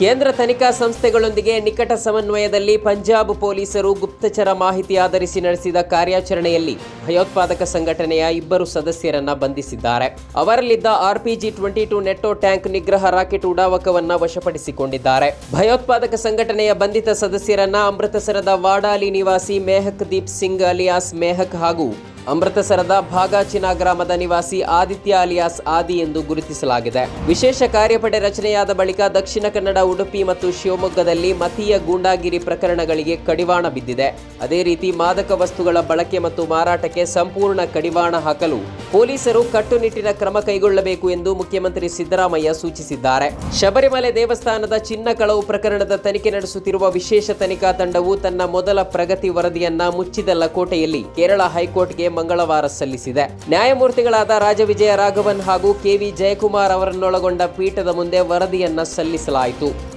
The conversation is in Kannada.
ಕೇಂದ್ರ ತನಿಖಾ ಸಂಸ್ಥೆಗಳೊಂದಿಗೆ ನಿಕಟ ಸಮನ್ವಯದಲ್ಲಿ ಪಂಜಾಬ್ ಪೊಲೀಸರು ಗುಪ್ತಚರ ಮಾಹಿತಿ ಆಧರಿಸಿ ನಡೆಸಿದ ಕಾರ್ಯಾಚರಣೆಯಲ್ಲಿ ಭಯೋತ್ಪಾದಕ ಸಂಘಟನೆಯ ಇಬ್ಬರು ಸದಸ್ಯರನ್ನ ಬಂಧಿಸಿದ್ದಾರೆ. ಅವರಲ್ಲಿದ್ದ ಆರ್ಪಿಜಿ ಟ್ವೆಂಟಿ ಟು ನೆಟ್ಟೋ ಟ್ಯಾಂಕ್ ನಿಗ್ರಹ ರಾಕೆಟ್ ಉಡಾವಕವನ್ನ ವಶಪಡಿಸಿಕೊಂಡಿದ್ದಾರೆ. ಭಯೋತ್ಪಾದಕ ಸಂಘಟನೆಯ ಬಂಧಿತ ಸದಸ್ಯರನ್ನ ಅಮೃತಸರದ ವಾಡಾಲಿ ನಿವಾಸಿ ಮೇಹಕ್ ದೀಪ್ ಸಿಂಗ್ ಅಲಿಯಾಸ್ ಮೇಹಕ್ ಹಾಗೂ ಅಮೃತಸರದ ಭಾಗಾಚಿನ ಗ್ರಾಮದ ನಿವಾಸಿ ಆದಿತ್ಯ ಅಲಿಯಾಸ್ ಆದಿ ಎಂದು ಗುರುತಿಸಲಾಗಿದೆ. ವಿಶೇಷ ಕಾರ್ಯಪಡೆ ರಚನೆಯಾದ ಬಳಿಕ ದಕ್ಷಿಣ ಕನ್ನಡ ಉಡುಪಿ ಮತ್ತು ಶಿವಮೊಗ್ಗದಲ್ಲಿ ಮತೀಯ ಗೂಂಡಾಗಿರಿ ಪ್ರಕರಣಗಳಿಗೆ ಕಡಿವಾಣ ಬಿದ್ದಿದೆ. ಅದೇ ರೀತಿ ಮಾದಕ ವಸ್ತುಗಳ ಬಳಕೆ ಮತ್ತು ಮಾರಾಟಕ್ಕೆ ಸಂಪೂರ್ಣ ಕಡಿವಾಣ ಹಾಕಲು ಪೊಲೀಸರು ಕಟ್ಟುನಿಟ್ಟಿನ ಕ್ರಮ ಕೈಗೊಳ್ಳಬೇಕು ಎಂದು ಮುಖ್ಯಮಂತ್ರಿ ಸಿದ್ದರಾಮಯ್ಯ ಸೂಚಿಸಿದ್ದಾರೆ. ಶಬರಿಮಲೆ ದೇವಸ್ಥಾನದ ಚಿನ್ನ ಕಳವು ಪ್ರಕರಣದ ತನಿಖೆ ನಡೆಸುತ್ತಿರುವ ವಿಶೇಷ ತನಿಖಾ ತಂಡವು ತನ್ನ ಮೊದಲ ಪ್ರಗತಿ ವರದಿಯನ್ನ ಮುಚ್ಚಿದ ಲಕೋಟೆಯಲ್ಲಿ ಕೇರಳ ಹೈಕೋರ್ಟ್ಗೆ ಮಂಗಳವಾರ ಸಲ್ಲಿಸಿದೆ. ನ್ಯಾಯಮೂರ್ತಿಗಳಾದ ರಾಜವಿಜಯ ರಾಘವನ್ ಹಾಗೂ ಕೆವಿ ಜಯಕುಮಾರ್ ಅವರನ್ನೊಳಗೊಂಡ ಪೀಠದ ಮುಂದೆ ವರದಿಯನ್ನ ಸಲ್ಲಿಸಲಾಯಿತು.